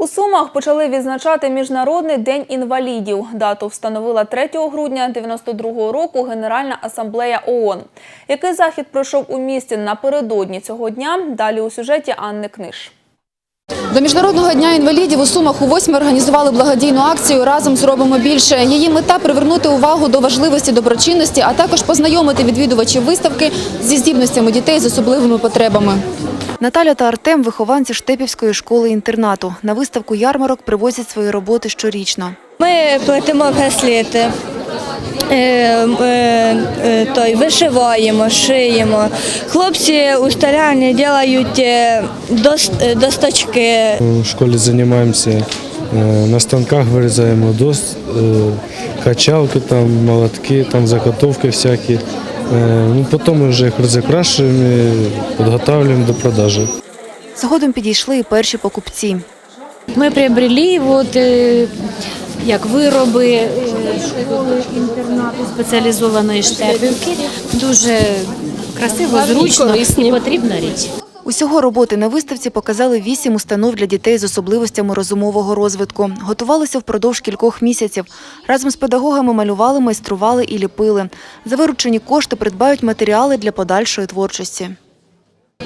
У Сумах почали відзначати Міжнародний день інвалідів. Дату встановила 3 грудня 92-го року Генеральна асамблея ООН. Який захід пройшов у місті напередодні цього дня? Далі у сюжеті Анни Книж. До міжнародного дня інвалідів у Сумах у восьмі організували благодійну акцію Разом зробимо більше. Її мета привернути увагу до важливості доброчинності, а також познайомити відвідувачів виставки зі здібностями дітей з особливими потребами. Наталя та Артем вихованці Штепівської школи інтернату. На виставку ярмарок привозять свої роботи щорічно. Ми плетемо браслети, е, е, е, той, вишиваємо, шиємо. Хлопці у столярні роблять дос- досточки. В школі займаємося на станках вирізаємо дос, качалки, там, молотки, там заготовки всякі. Е, Ну, потім ми вже їх розікрашуємо, і підготовлюємо до продажі. Згодом підійшли і перші покупці. Ми приобрели от, е, як вироби е, школи інтернату спеціалізованої штепівки. Дуже красиво, зручно і потрібна річ. Усього роботи на виставці показали вісім установ для дітей з особливостями розумового розвитку. Готувалися впродовж кількох місяців. Разом з педагогами малювали, майстрували і ліпили. За виручені кошти придбають матеріали для подальшої творчості.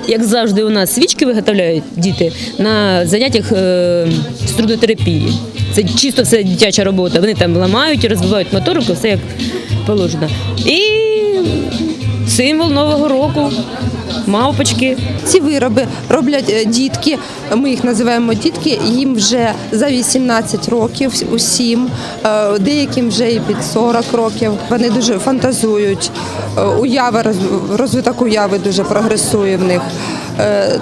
Як завжди, у нас свічки виготовляють діти на заняттях е, струдотерапії. Це чисто все дитяча робота. Вони там ламають, розвивають моторику, все як положено. І символ Нового року мавпочки. Ці вироби роблять е, дітки. Ми їх називаємо дітки. Їм вже за 18 років усім, е, деяким вже і під 40 років. Вони дуже фантазують. е, Уява розвиток уяви дуже прогресує в них.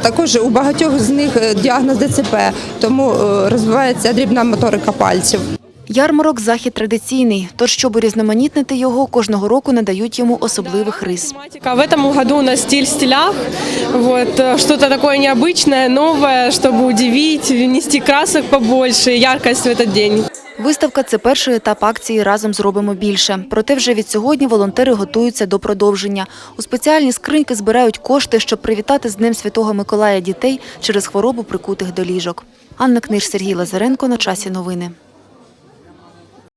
Також у багатьох з них діагноз ДЦП, тому розвивається дрібна моторика пальців. Ярмарок – захід традиційний, тож, щоб урізноманітнити його, кожного року надають йому особливих рис. Тематика. В этом году у нас стиль в стилях. Вот, э, что-то такое необычное, новое, чтобы удивить, внести красок побольше, яркость в этот день. Виставка – це перший етап акції «Разом зробимо більше». Проте вже від сьогодні волонтери готуються до продовження. У спеціальні скриньки збирають кошти, щоб привітати з Днем Святого Миколая дітей через хворобу прикутих до ліжок. Анна Книж, Сергій Лазаренко. На часі новини.